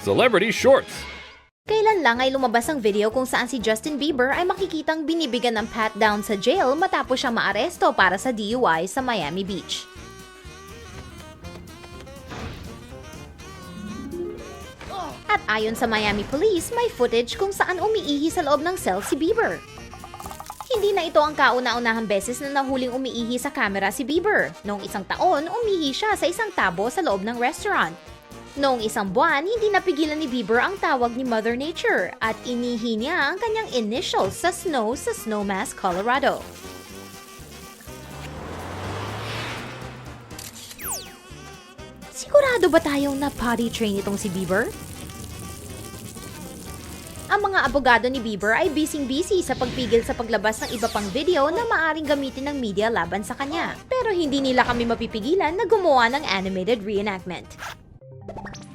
Celebrity Shorts. Kailan lang ay lumabas ang video kung saan si Justin Bieber ay makikitang binibigyan ng pat down sa jail matapos siyang maaresto para sa DUI sa Miami Beach. At ayon sa Miami Police, may footage kung saan umiihi sa loob ng cell si Bieber. Hindi na ito ang kauna-unahang beses na nahuling umiihi sa kamera si Bieber. Noong isang taon, umihi siya sa isang tabo sa loob ng restaurant. Noong isang buwan, hindi napigilan ni Bieber ang tawag ni Mother Nature at inihi niya ang kanyang initials sa snow sa Snowmass, Colorado. Sigurado ba tayong na potty train itong si Bieber? Ang mga abogado ni Bieber ay busy-busy sa pagpigil sa paglabas ng iba pang video na maaring gamitin ng media laban sa kanya. Pero hindi nila kami mapipigilan na gumawa ng animated reenactment. you